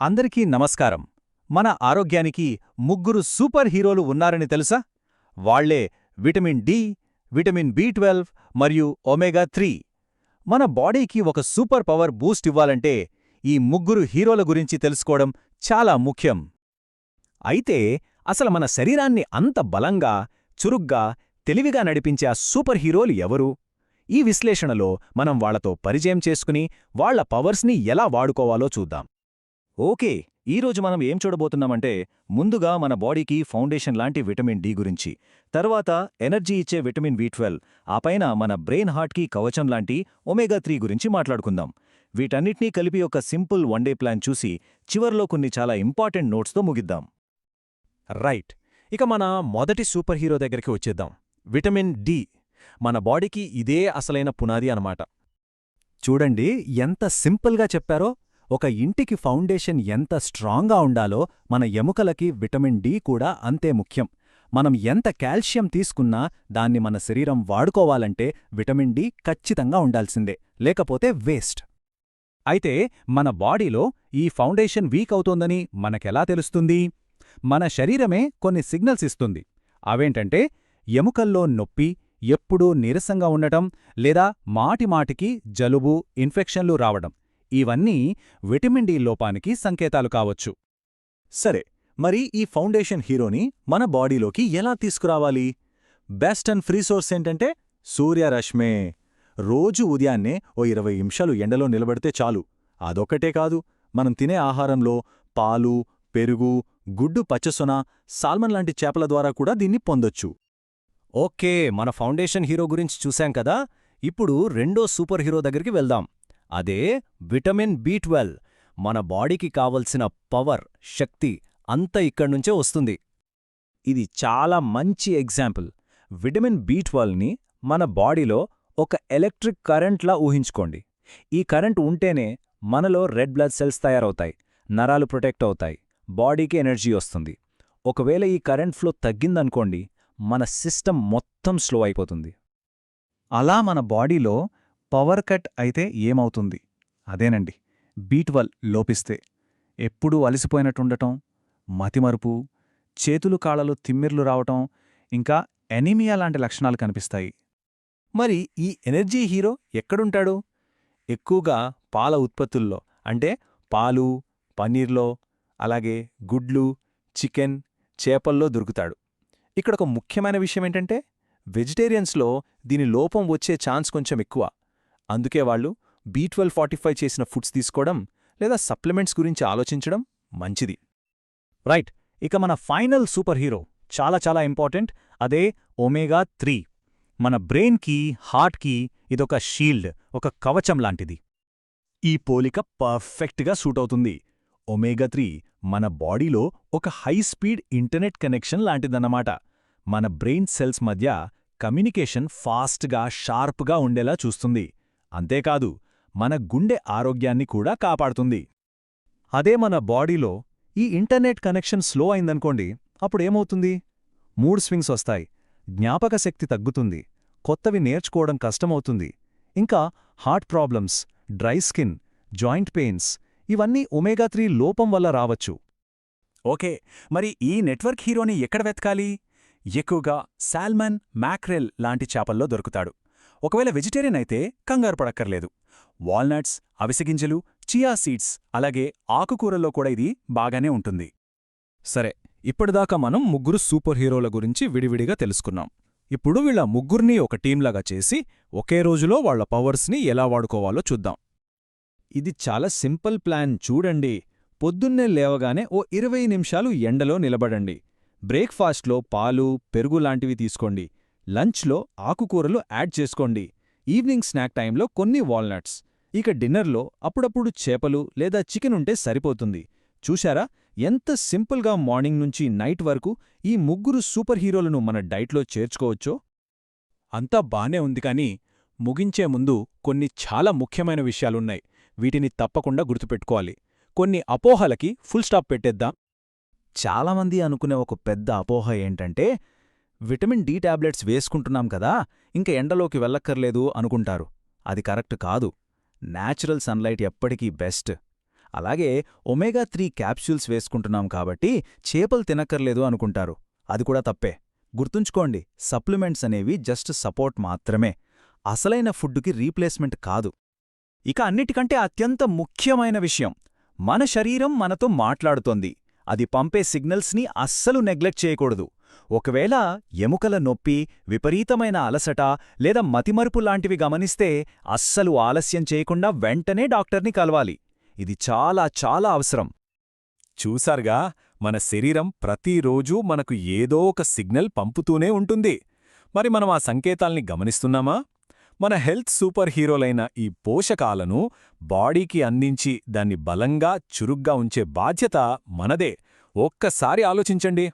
అందరికీ నమస్కారం. మన ఆరోగ్యానికి ముగ్గురు సూపర్ హీరోలు ఉన్నారని తెలుసా? వాళ్ళే vitamin D vitamin B twelve మరియు ఒమేగా త్రీ. మన బాడీకి ఒక సూపర్ పవర్ బూస్ట్ ఇవ్వాలంటే ఈ ముగ్గురు హీరోల గురించి తెలుసుకోవడం చాలా ముఖ్యం. అయితే అసలు మన శరీరాన్ని అంత బలంగా చురుగ్గా తెలివిగా నడిపించే ఆ సూపర్ హీరోలు ఎవరు? ఈ విశ్లేషణలో మనం వాళ్ళతో పరిచయం చేసుకుని వాళ్ళ పవర్స్ని ఎలా వాడుకోవాలో చూద్దాం. ఓకే ఈరోజు మనం ఏం చూడబోతున్నామంటే ముందుగా మన బాడీకి ఫౌండేషన్ లాంటి విటమిన్ డి గురించి తర్వాత ఎనర్జీ ఇచ్చే విటమిన్ బి ట్వెల్వ్ మన బ్రెయిన్ హార్ట్కి కవచం లాంటి ఒమేగా త్రీ గురించి మాట్లాడుకుందాం. వీటన్నిటినీ కలిపి ఒక సింపుల్ వన్డే ప్లాన్ చూసి చివర్లో కొన్ని చాలా ఇంపార్టెంట్ నోట్స్తో ముగిద్దాం. రైట్ ఇక మన మొదటి సూపర్ హీరో దగ్గరికి వచ్చేద్దాం. విటమిన్ డి మన బాడీకి ఇదే అసలైన పునాది అన్నమాట. చూడండి ఎంత సింపుల్గా చెప్పారో ఒక ఇంటికి ఫౌండేషన్ ఎంత స్ట్రాంగ్గా ఉండాలో మన ఎముకలకి విటమిన్ డి కూడా అంతే ముఖ్యం. మనం ఎంత కాల్షియం తీసుకున్నా దాన్ని మన శరీరం వాడుకోవాలంటే విటమిన్ డి ఖచ్చితంగా ఉండాల్సిందే లేకపోతే వేస్ట్. అయితే మన బాడీలో ఈ ఫౌండేషన్ వీక్ అవుతోందని మనకెలా తెలుస్తుంది? మన శరీరమే కొన్ని సిగ్నల్స్ ఇస్తుంది. అవేంటంటే ఎముకల్లో నొప్పి ఎప్పుడూ నీరసంగా ఉండటం లేదా మాటిమాటికి జలుబు ఇన్ఫెక్షన్లు రావడం. ఇవన్నీ విటమిన్ డి లోపానికి సంకేతాలు కావచ్చు. సరే మరి ఈ ఫౌండేషన్ హీరోని మన బాడీలోకి ఎలా తీసుకురావాలి? బెస్ట్ అండ్ ఫ్రీ సోర్స్ ఏంటంటే సూర్యరశ్మే. రోజు ఉదయాన్నే ఓ ఇరవై నిమిషాలు ఎండలో నిలబడితే చాలు. అదొక్కటే కాదు మనం తినే ఆహారంలో పాలు పెరుగు గుడ్డు పచ్చసొన సాల్మన్ లాంటి చేపల ద్వారా కూడా దీన్ని పొందొచ్చు. ఓకే మన ఫౌండేషన్ హీరో గురించి చూశాం కదా? ఇప్పుడు రెండో సూపర్ హీరో దగ్గరికి వెళ్దాం. అదే విటమిన్ బి మన బాడీకి కావలసిన పవర్ శక్తి అంతా ఇక్కడ్నుంచే వస్తుంది. ఇది చాలా మంచి ఎగ్జాంపుల్. విటమిన్ బి ట్వెల్వ్ని మన బాడీలో ఒక ఎలక్ట్రిక్ కరెంట్లా ఊహించుకోండి. ఈ కరెంట్ ఉంటేనే మనలో రెడ్ బ్లడ్ సెల్స్ తయారవుతాయి నరాలు ప్రొటెక్ట్ అవుతాయి బాడీకి ఎనర్జీ వస్తుంది. ఒకవేళ ఈ కరెంట్ ఫ్లో తగ్గిందనుకోండి మన సిస్టమ్ మొత్తం స్లో అయిపోతుంది. అలా మన బాడీలో పవర్ కట్ అయితే ఏమవుతుంది? అదేనండి. బీట్వల్ లోపిస్తే ఎప్పుడూ అలసిపోయినట్టుండటం మతిమరుపు చేతులు కాళ్ళలో తిమ్మిర్లు రావటం ఇంకా ఎనీమియా లాంటి లక్షణాలు కనిపిస్తాయి. మరి ఈ ఎనర్జీ హీరో ఎక్కడుంటాడు? ఎక్కువగా పాల ఉత్పత్తుల్లో అంటే పాలు పన్నీర్లో అలాగే గుడ్లు చికెన్ చేపల్లో దొరుకుతాడు. ఇక్కడ ఒక ముఖ్యమైన విషయం ఏంటంటే వెజిటేరియన్స్లో దీని లోపం వచ్చే ఛాన్స్ కొంచెం ఎక్కువ. అందుకే వాళ్ళు బీ ట్వెల్వ్ ఫార్టిఫై చేసిన ఫుడ్స్ తీసుకోవడం లేదా సప్లిమెంట్స్ గురించి ఆలోచించడం మంచిది. రైట్ ఇక మన ఫైనల్ సూపర్ హీరో చాలా చాలా ఇంపార్టెంట్ అదే ఒమేగా త్రీ. మన బ్రెయిన్కి హార్ట్కి ఇదొక షీల్డ్ ఒక కవచం లాంటిది. ఈ పోలిక పర్ఫెక్ట్గా సూట్ అవుతుంది. ఒమేగా త్రీ మన బాడీలో ఒక హై స్పీడ్ ఇంటర్నెట్ కనెక్షన్ లాంటిదన్నమాట. మన బ్రెయిన్ సెల్స్ మధ్య కమ్యూనికేషన్ ఫాస్ట్గా షార్ప్గా ఉండేలా చూస్తుంది. అంతేకాదు మన గుండె ఆరోగ్యాన్ని కూడా కాపాడుతుంది. అదే మన బాడీలో ఈ ఇంటర్నెట్ కనెక్షన్ స్లో అయిందనుకోండి అప్పుడేమవుతుంది మూడ్ స్వింగ్స్ వస్తాయి జ్ఞాపకశక్తి తగ్గుతుంది కొత్తవి నేర్చుకోవడం కష్టమవుతుంది. ఇంకా heart problems dry skin joint pains ఇవన్నీ ఒమేగా త్రీ లోపం వల్ల రావచ్చు. ఓకే మరి ఈ నెట్వర్క్ హీరోని ఎక్కడ వెతకాలి? ఎక్కువగా సాల్మన్ మ్యాక్రెల్ లాంటి చేపల్లో దొరుకుతాడు. ఒకవేళ వెజిటేరియన్ అయితే కంగారు పడక్కర్లేదు. వాల్నట్స్ అవిసెగింజలు చియా సీడ్స్ అలాగే ఆకుకూరల్లో కూడా ఇది బాగానే ఉంటుంది. సరే ఇప్పటిదాకా మనం ముగ్గురు సూపర్ హీరోల గురించి విడివిడిగా తెలుసుకున్నాం. ఇప్పుడు వీళ్ళ ముగ్గురిని ఒక టీంలాగా చేసి ఒకే రోజులో వాళ్ళ పవర్స్ని ఎలా వాడుకోవాలో చూద్దాం. ఇది చాలా సింపుల్ ప్లాన్ చూడండి. పొద్దున్నే లేవగానే ఓ ఇరవై నిమిషాలు ఎండలో నిలబడండి. బ్రేక్ఫాస్ట్లో పాలు పెరుగు లాంటివి తీసుకోండి. లంచ్లో ఆకుకూరలు యాడ్ చేసుకోండి. ఈవినింగ్ స్నాక్ టైంలో కొన్ని వాల్నట్స్. ఇక డిన్నర్లో అప్పుడప్పుడు చేపలు లేదా చికెన్ ఉంటే సరిపోతుంది. చూశారా? ఎంత సింపుల్గా మార్నింగ్ నుంచి నైట్ వరకు ఈ ముగ్గురు సూపర్ హీరోలను మన డైట్లో చేర్చుకోవచ్చో? అంతా బానే ఉంది కానీ ముగించే ముందు కొన్ని చాలా ముఖ్యమైన విషయాలున్నాయి. వీటిని తప్పకుండా గుర్తుపెట్టుకోవాలి. కొన్ని అపోహలకి ఫుల్ స్టాప్ పెట్టేద్దాం. చాలామంది అనుకునే ఒక పెద్ద అపోహ ఏంటంటే విటమిన్ డి టాబ్లెట్స్ వేసుకుంటున్నాం కదా ఇంక ఎండలోకి వెళ్ళక్కర్లేదు అనుకుంటారు. అది కరెక్ట్ కాదు. నేచురల్ సన్లైట్ ఎప్పటికీ బెస్ట్. అలాగే ఒమేగా త్రీ క్యాప్సూల్స్ వేసుకుంటున్నాం కాబట్టి చేపలు తినక్కర్లేదు అనుకుంటారు. అది కూడా తప్పే. గుర్తుంచుకోండి సప్లిమెంట్స్ అనేవి జస్ట్ సపోర్ట్ మాత్రమే. అసలైన ఫుడ్డుకి రీప్లేస్మెంట్ కాదు. ఇక అన్నిటికంటే అత్యంత ముఖ్యమైన విషయం మన శరీరం మనతో మాట్లాడుతోంది. అది పంపే సిగ్నల్స్ని అస్సలు నెగ్లెక్ట్ చేయకూడదు. ఒకవేళ ఎముకల నొప్పి విపరీతమైన అలసట లేదా మతిమరుపు లాంటివి గమనిస్తే అస్సలు ఆలస్యం చేయకుండా వెంటనే డాక్టర్ని కలవాలి. ఇది చాలా చాలా అవసరం. చూసారుగా మన శరీరం ప్రతిరోజూ మనకు ఏదో ఒక సిగ్నల్ పంపుతూనే ఉంటుంది. మరి మనం ఆ సంకేతాల్ని గమనిస్తున్నామా? మన హెల్త్ సూపర్ హీరోలైన ఈ పోషకాలను బాడీకి అందించి దాన్ని బలంగా చురుగ్గా ఉంచే బాధ్యత మనదే. ఒక్కసారి ఆలోచించండి.